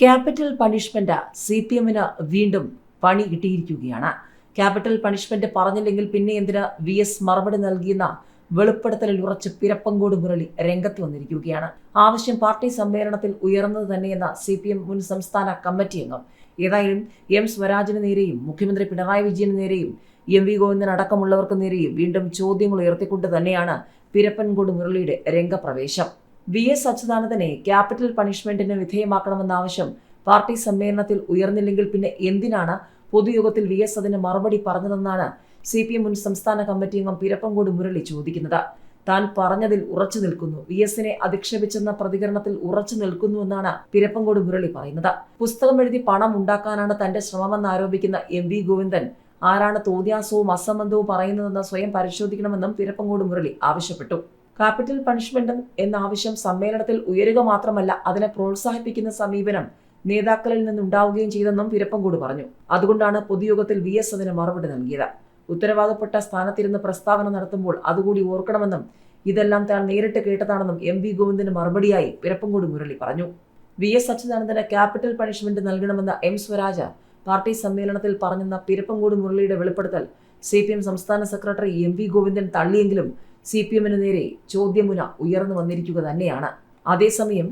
Capital punishment C P എമ്മിന് വീണ്ടും പണി കിട്ടിയിരിക്കുകയാണ്. ക്യാപിറ്റൽ പണിഷ്മെന്റ് പറഞ്ഞില്ലെങ്കിൽ പിന്നെ എന്തിന്? വി എസ് മറുപടി നൽകിയെന്ന വെളിപ്പെടുത്തലിൽ ഉറച്ച് പിരപ്പങ്കോട് മുരളി രംഗത്ത് വന്നിരിക്കുകയാണ്. ആവശ്യം പാർട്ടി സമ്മേളനത്തിൽ ഉയർന്നത് തന്നെയെന്ന സി പി എം മുൻ സംസ്ഥാന കമ്മിറ്റി അംഗം. ഏതായാലും എം സ്വരാജിന് നേരെയും മുഖ്യമന്ത്രി പിണറായി വിജയന് നേരെയും എം വി ഗോവിന്ദൻ അടക്കമുള്ളവർക്ക് നേരെയും വീണ്ടും ചോദ്യങ്ങൾ ഉയർത്തിക്കൊണ്ട് തന്നെയാണ് പിരപ്പൻകോട് മുരളിയുടെ രംഗപ്രവേശം. വി എസ് അച്യുതാനന്ദനെ ക്യാപിറ്റൽ പണിഷ്മെന്റിന് വിധേയമാക്കണമെന്ന ആവശ്യം പാർട്ടി സമ്മേളനത്തിൽ ഉയർന്നില്ലെങ്കിൽ പിന്നെ എന്തിനാണ് പൊതുയോഗത്തിൽ വി എസ് അതിന് മറുപടി പറഞ്ഞതെന്നാണ് സി പി എം മുൻ സംസ്ഥാന കമ്മിറ്റി അംഗം പിരപ്പങ്കോട് മുരളി ചോദിക്കുന്നത്. താൻ പറഞ്ഞതിൽ ഉറച്ചു നിൽക്കുന്നു. വി എസിനെ അധിക്ഷേപിച്ചെന്ന പ്രതികരണത്തിൽ ഉറച്ചു നിൽക്കുന്നുവെന്നാണ് പിരപ്പങ്കോട് മുരളി പറയുന്നത്. പുസ്തകം എഴുതി പണം ഉണ്ടാക്കാനാണ് തന്റെ ശ്രമമെന്ന് ആരോപിക്കുന്ന എം വി ഗോവിന്ദൻ ആരാണ് തോന്നിയാസവും അസംബന്ധവും പറയുന്നതെന്ന് സ്വയം പരിശോധിക്കണമെന്നും പിരപ്പങ്കോട് മുരളി ആവശ്യപ്പെട്ടു. ക്യാപിറ്റൽ പണിഷ്മെന്റ് എന്ന ആവശ്യം സമ്മേളനത്തിൽ ഉയരുക മാത്രമല്ല അതിനെ പ്രോത്സാഹിപ്പിക്കുന്ന സമീപനം നേതാക്കളിൽ നിന്നുണ്ടാവുകയും ചെയ്തെന്നും വിരപ്പംകൂട് പറഞ്ഞു. അതുകൊണ്ടാണ് പൊതുയോഗത്തിൽ വി എസ് അതിന് മറുപടി നൽകിയത്. ഉത്തരവാദപ്പെട്ട സ്ഥാനത്തിരുന്ന് പ്രസ്താവന നടത്തുമ്പോൾ അതുകൂടി ഓർക്കണമെന്നും ഇതെല്ലാം താൻ നേരിട്ട് കേട്ടതാണെന്നും എം വി ഗോവിന്ദന് മറുപടിയായി വിരപ്പംകൂട് മുരളി പറഞ്ഞു. വി എസ് അച്യുതാനന്ദന് ക്യാപിറ്റൽ പണിഷ്മെന്റ് നൽകണമെന്ന എം സ്വരാജ പാർട്ടി സമ്മേളനത്തിൽ പറഞ്ഞെന്ന പിരപ്പൻകൂട് മുരളിയുടെ വെളിപ്പെടുത്തൽ സി പി എം സംസ്ഥാന സെക്രട്ടറി എം വി ഗോവിന്ദൻ തള്ളിയെങ്കിലും സി പി എമ്മിന് നേരെ ചോദ്യമുന ഉയർന്നു വന്നിരിക്കുക തന്നെയാണ്. അതേസമയം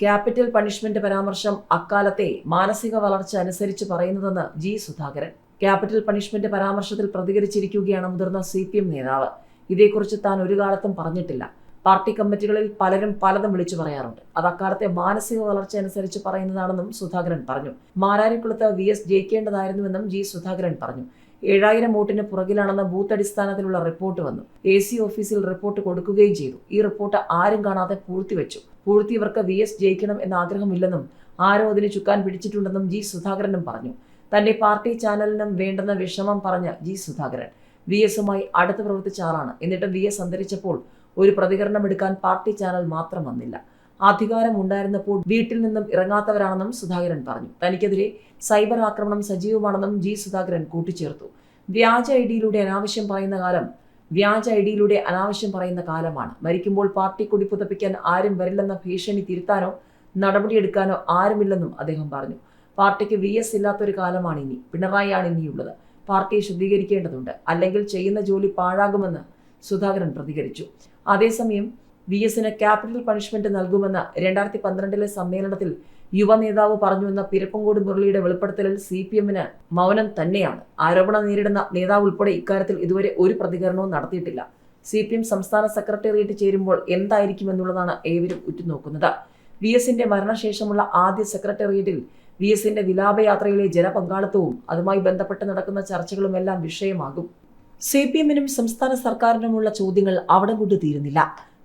ക്യാപിറ്റൽ പണിഷ്മെന്റ് പരാമർശം അക്കാലത്തെ മാനസിക വളർച്ച അനുസരിച്ച് പറയുന്നതെന്ന് ജി സുധാകരൻ. ക്യാപിറ്റൽ പണിഷ്മെന്റ് പരാമർശത്തിൽ പ്രതികരിച്ചിരിക്കുകയാണ് മുതിർന്ന സി പി എം നേതാവ്. ഇതേക്കുറിച്ച് താൻ ഒരു കാലത്തും പറഞ്ഞിട്ടില്ല. പാർട്ടി കമ്മിറ്റികളിൽ പലരും പലതും വിളിച്ചു പറയാറുണ്ട്. അത് അക്കാലത്തെ മാനസിക വളർച്ച അനുസരിച്ച് പറയുന്നതാണെന്നും സുധാകരൻ പറഞ്ഞു. മാരാരിക്കുളത്ത് വി എസ് ജയിക്കേണ്ടതായിരുന്നുവെന്നും ജി സുധാകരൻ പറഞ്ഞു. ഏഴായിരം വോട്ടിന് പുറകിലാണെന്ന ബൂത്ത് അടിസ്ഥാനത്തിലുള്ള റിപ്പോർട്ട് വന്നു. എ സി ഓഫീസിൽ റിപ്പോർട്ട് കൊടുക്കുകയും ചെയ്തു. ഈ റിപ്പോർട്ട് ആരും കാണാതെ പൂഴ്ത്തിവെച്ചു. പൂഴ്ത്തിയവർക്ക് വി എസ് ജയിക്കണം എന്ന ആഗ്രഹമില്ലെന്നും ആരോ അതിന് ചുക്കാൻ പിടിച്ചിട്ടുണ്ടെന്നും ജി സുധാകരനും പറഞ്ഞു. തന്റെ പാർട്ടി ചാനലിനും വേണ്ടെന്ന വിഷമം പറഞ്ഞ ജി സുധാകരൻ വി എസുമായി അടുത്ത് പ്രവർത്തിച്ച ആളാണ്. എന്നിട്ടും വി എസ് അന്തരിച്ചപ്പോൾ ഒരു പ്രതികരണം എടുക്കാൻ പാർട്ടി ചാനൽ മാത്രം വന്നില്ല. അധികാരം ഉണ്ടായിരുന്നപ്പോൾ വീട്ടിൽ നിന്നും ഇറങ്ങാത്തവരാണെന്നും സുധാകരൻ പറഞ്ഞു. തനിക്കെതിരെ സൈബർ ആക്രമണം സജീവമാണെന്നും ജി സുധാകരൻ കൂട്ടിച്ചേർത്തു. വ്യാജ ഐ ഡിയിലൂടെ അനാവശ്യം പറയുന്ന കാലം വ്യാജ ഐ ഡിയിലൂടെ അനാവശ്യം പറയുന്ന കാലമാണ്. മരിക്കുമ്പോൾ പാർട്ടി കൊടി പുതപ്പിക്കാൻ ആരും വരില്ലെന്ന ഭീഷണി തിരുത്താനോ നടപടിയെടുക്കാനോ ആരുമില്ലെന്നും അദ്ദേഹം പറഞ്ഞു. പാർട്ടിക്ക് വി എസ് ഇല്ലാത്തൊരു കാലമാണ് ഇനി. പിണറായിയാണ് ഇനിയുള്ളത്. പാർട്ടിയെ ശുദ്ധീകരിക്കേണ്ടതുണ്ട്. അല്ലെങ്കിൽ ചെയ്യുന്ന ജോലി പാഴാകുമെന്ന് സുധാകരൻ പ്രതികരിച്ചു. അതേസമയം വി എസിന് ക്യാപിറ്റൽ പണിഷ്മെന്റ് നൽകുമെന്ന് രണ്ടായിരത്തി പന്ത്രണ്ടിലെ സമ്മേളനത്തിൽ യുവ നേതാവ് പറഞ്ഞുവെന്ന പിരപ്പങ്കോട് മുരളിയുടെ വെളിപ്പെടുത്തലിൽ സി പി എമ്മിന് മൗനം തന്നെയാണ്. ആരോപണം നേരിടുന്ന നേതാവ് ഉൾപ്പെടെ ഇക്കാര്യത്തിൽ ഇതുവരെ ഒരു പ്രതികരണവും നടത്തിയിട്ടില്ല. സി പി എം സംസ്ഥാന സെക്രട്ടേറിയറ്റ് ചേരുമ്പോൾ എന്തായിരിക്കുമെന്നുള്ളതാണ് ഏവരും ഉറ്റുനോക്കുന്നത്. വി എസിന്റെ മരണശേഷമുള്ള ആദ്യ സെക്രട്ടേറിയറ്റിൽ വി എസിന്റെ വിലാപയാത്രയിലെ ജനപങ്കാളിത്തവും അതുമായി ബന്ധപ്പെട്ട് നടക്കുന്ന ചർച്ചകളുമെല്ലാം വിഷയമാകും. സി പി എമ്മിനും സംസ്ഥാന സർക്കാരിനുമുള്ള ചോദ്യങ്ങൾ അവിടെ കൊണ്ട് തീരുന്നില്ല.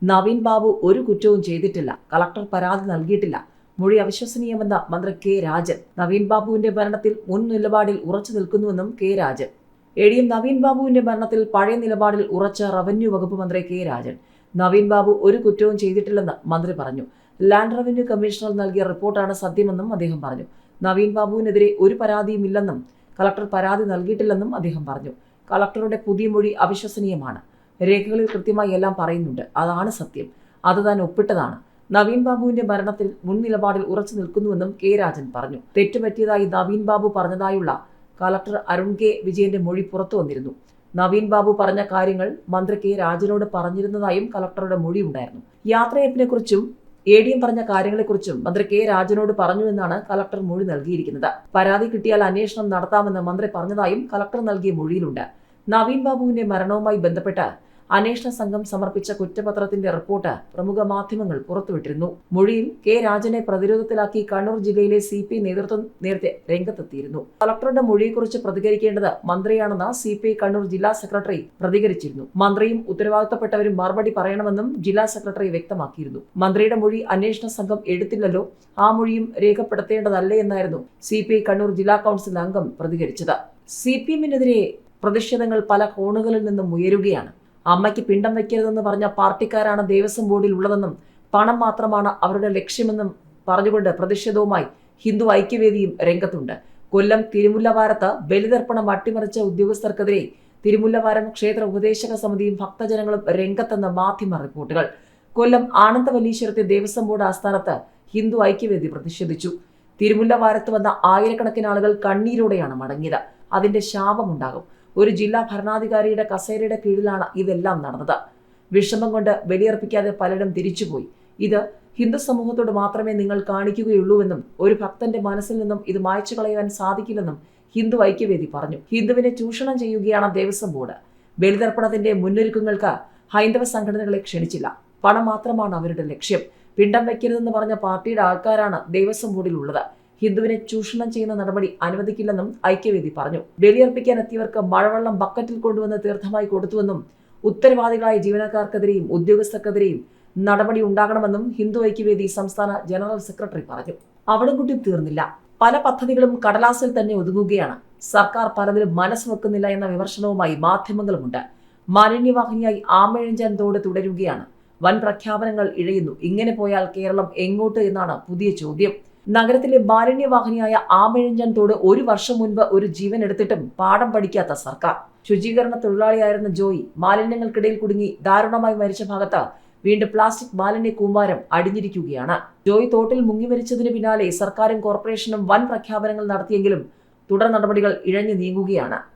നവീൻ ബാബു ഒരു കുറ്റവും ചെയ്തിട്ടില്ല. കളക്ടർ പരാതി നൽകിയിട്ടില്ല. മൊഴി അവിശ്വസനീയമെന്ന മന്ത്രി കെ രാജൻ. നവീൻ ബാബുവിന്റെ ഭരണത്തിൽ മുൻ നിലപാടിൽ ഉറച്ചു നിൽക്കുന്നുവെന്നും K Rajan. A D M Naveen ബാബുവിന്റെ ഭരണത്തിൽ പഴയ നിലപാടിൽ ഉറച്ച റവന്യൂ വകുപ്പ് മന്ത്രി കെ രാജൻ. നവീൻ ബാബു ഒരു കുറ്റവും ചെയ്തിട്ടില്ലെന്ന് മന്ത്രി പറഞ്ഞു. ലാൻഡ് റവന്യൂ കമ്മീഷണർ നൽകിയ റിപ്പോർട്ടാണ് സത്യമെന്നും അദ്ദേഹം പറഞ്ഞു. നവീൻ ബാബുവിനെതിരെ ഒരു പരാതിയും ഇല്ലെന്നും കളക്ടർ പരാതി നൽകിയിട്ടില്ലെന്നും അദ്ദേഹം പറഞ്ഞു. കളക്ടറുടെ പുതിയ മൊഴി അവിശ്വസനീയമാണ്. രേഖകളിൽ കൃത്യമായി എല്ലാം പറയുന്നുണ്ട്. അതാണ് സത്യം. അത് താൻ ഒപ്പിട്ടതാണ്. നവീൻ ബാബുവിന്റെ മരണത്തിൽ മുൻ നിലപാടിൽ ഉറച്ചു നിൽക്കുന്നുവെന്നും കെ രാജൻ പറഞ്ഞു. തെറ്റുപറ്റിയതായി നവീൻ ബാബു പറഞ്ഞതായുള്ള കളക്ടർ അരുൺ കെ വിജയന്റെ മൊഴി പുറത്തു വന്നിരുന്നു. നവീൻ ബാബു പറഞ്ഞ കാര്യങ്ങൾ മന്ത്രി കെ രാജനോട് പറഞ്ഞിരുന്നതായും കളക്ടറുടെ മൊഴി ഉണ്ടായിരുന്നു. യാത്രയപ്പിനെക്കുറിച്ചും എ ഡി എം പറഞ്ഞ കാര്യങ്ങളെക്കുറിച്ചും മന്ത്രി കെ രാജനോട് പറഞ്ഞു എന്നാണ് കളക്ടർ മൊഴി നൽകിയിരിക്കുന്നത്. പരാതി കിട്ടിയാൽ അന്വേഷണം നടത്താമെന്ന് മന്ത്രി പറഞ്ഞതായും കളക്ടർ നൽകിയ മൊഴിയിലുണ്ട്. നവീൻ ബാബുവിന്റെ മരണവുമായി ബന്ധപ്പെട്ട് അന്വേഷണ സംഘം സമർപ്പിച്ച കുറ്റപത്രത്തിന്റെ റിപ്പോർട്ട് പ്രമുഖ മാധ്യമങ്ങൾ പുറത്തുവിട്ടിരുന്നു. മൊഴിയിൽ കെ രാജനെ പ്രതിരോധത്തിലാക്കി കണ്ണൂർ ജില്ലയിലെ സി പി നേതൃത്വം നേരത്തെ രംഗത്തെത്തിയിരുന്നു. കളക്ടറുടെ മൊഴിയെക്കുറിച്ച് പ്രതികരിക്കേണ്ടത് മന്ത്രിയാണെന്ന് സി പി ഐ കണ്ണൂർ ജില്ലാ സെക്രട്ടറി പ്രതികരിച്ചിരുന്നു. മന്ത്രിയും ഉത്തരവാദിത്തപ്പെട്ടവരും മറുപടി പറയണമെന്നും ജില്ലാ സെക്രട്ടറി വ്യക്തമാക്കിയിരുന്നു. മന്ത്രിയുടെ മൊഴി അന്വേഷണ സംഘം എടുത്തില്ലല്ലോ ആ മൊഴിയും രേഖപ്പെടുത്തേണ്ടതല്ലേ എന്നായിരുന്നു സി പി ഐ കണ്ണൂർ ജില്ലാ കൗൺസിൽ അംഗം പ്രതികരിച്ചത്. സി പി എമ്മിനെതിരെ പ്രതിഷേധങ്ങൾ പല കോണുകളിൽ നിന്നും ഉയരുകയാണ്. അമ്മയ്ക്ക് പിണ്ടം വയ്ക്കരുതെന്ന് പറഞ്ഞ പാർട്ടിക്കാരാണ് ദേവസ്വം ബോർഡിൽ ഉള്ളതെന്നും പണം മാത്രമാണ് അവരുടെ ലക്ഷ്യമെന്നും പറഞ്ഞുകൊണ്ട് പ്രതിഷേധവുമായി ഹിന്ദു ഐക്യവേദിയും രംഗത്തുണ്ട്. കൊല്ലം തിരുമുല്ലവാരത്ത് ബലിതർപ്പണം അട്ടിമറിച്ച ഉദ്യോഗസ്ഥർക്കെതിരെ തിരുമുല്ലവാരം ക്ഷേത്ര ഉപദേശക സമിതിയും ഭക്തജനങ്ങളും രംഗത്തെന്ന് മാധ്യമ റിപ്പോർട്ടുകൾ. കൊല്ലം ആനന്ദവല്ലീശ്വരത്തെ ദേവസ്വം ബോർഡ് ആസ്ഥാനത്ത് ഹിന്ദു ഐക്യവേദി പ്രതിഷേധിച്ചു. തിരുമുല്ലവാരത്ത് വന്ന ആയിരക്കണക്കിന് ആളുകൾ കണ്ണീരോടെയാണ് മടങ്ങിയത്. അതിന്റെ ശാപമുണ്ടാകും. ഒരു ജില്ലാ ഭരണാധികാരിയുടെ കസേരയുടെ കീഴിലാണ് ഇതെല്ലാം നടന്നത്. വിഷമം കൊണ്ട് ബലിയർപ്പിക്കാതെ പലരും തിരിച്ചുപോയി. ഇത് ഹിന്ദു സമൂഹത്തോട് മാത്രമേ നിങ്ങൾ കാണിക്കുകയുള്ളൂവെന്നും ഒരു ഭക്തന്റെ മനസ്സിൽ നിന്നും ഇത് മായ്ച്ചു കളയുവാൻ സാധിക്കില്ലെന്നും ഹിന്ദു ഐക്യവേദി പറഞ്ഞു. ഹിന്ദുവിനെ ചൂഷണം ചെയ്യുകയാണ് ദേവസ്വം ബോർഡ്. ബലിതർപ്പണത്തിന്റെ മുന്നൊരുക്കങ്ങൾക്ക് ഹൈന്ദവ സംഘടനകളെ ക്ഷണിച്ചില്ല. പണം മാത്രമാണ് അവരുടെ ലക്ഷ്യം. പിണ്ടം വയ്ക്കരുതെന്ന് പറഞ്ഞ പാർട്ടിയുടെ ആൾക്കാരാണ് ദേവസ്വം ബോർഡിൽ ഉള്ളത് ഹിന്ദുവിനെ ചൂഷണം ചെയ്യുന്ന നടപടി അനുവദിക്കില്ലെന്നും ഐക്യവേദി പറഞ്ഞു. ബലിയർപ്പിക്കാൻ എത്തിയവർക്ക് മഴവെള്ളം ബക്കറ്റിൽ കൊണ്ടുവന്ന് തീർത്ഥമായി കൊടുത്തുവെന്നും ഉത്തരവാദികളായ ജീവനക്കാർക്കെതിരെയും ഉദ്യോഗസ്ഥർക്കെതിരെയും നടപടി ഉണ്ടാകണമെന്നും ഹിന്ദു ഐക്യവേദി സംസ്ഥാന ജനറൽ സെക്രട്ടറി പറഞ്ഞു. അവിടം കുട്ടി തീർന്നില്ല. പല പദ്ധതികളും കടലാസിൽ തന്നെ ഒതുങ്ങുകയാണ്. സർക്കാർ പലതിലും മനസ്സ് വെക്കുന്നില്ല എന്ന വിമർശനവുമായി മാധ്യമങ്ങളുമുണ്ട്. മാലിന്യവാഹിനിയായി ആമഴഞ്ചാൻ തോട് തുടരുകയാണ്. വൻ പ്രഖ്യാപനങ്ങൾ ഇഴയുന്നു. ഇങ്ങനെ പോയാൽ കേരളം എങ്ങോട്ട് എന്നാണ് പുതിയ ചോദ്യം. നഗരത്തിലെ മാലിന്യവാഹിനിയായ ആമഴഞ്ചാൻ തോട് ഒരു വർഷം മുൻപ് ഒരു ജീവൻ എടുത്തിട്ടും പാഠം പഠിക്കാത്ത സർക്കാർ. ശുചീകരണ തൊഴിലാളിയായിരുന്ന ജോയി മാലിന്യങ്ങൾക്കിടയിൽ കുടുങ്ങി ദാരുണമായി മരിച്ച ഭാഗത്ത് വീണ്ടും പ്ലാസ്റ്റിക് മാലിന്യ കൂമ്പാരം അടിഞ്ഞിരിക്കുകയാണ്. ജോയി തോട്ടിൽ മുങ്ങി മരിച്ചതിന് പിന്നാലെ സർക്കാരും കോർപ്പറേഷനും വൻ പ്രഖ്യാപനങ്ങൾ നടത്തിയെങ്കിലും തുടർ നടപടികൾ ഇഴഞ്ഞു നീങ്ങുകയാണ്.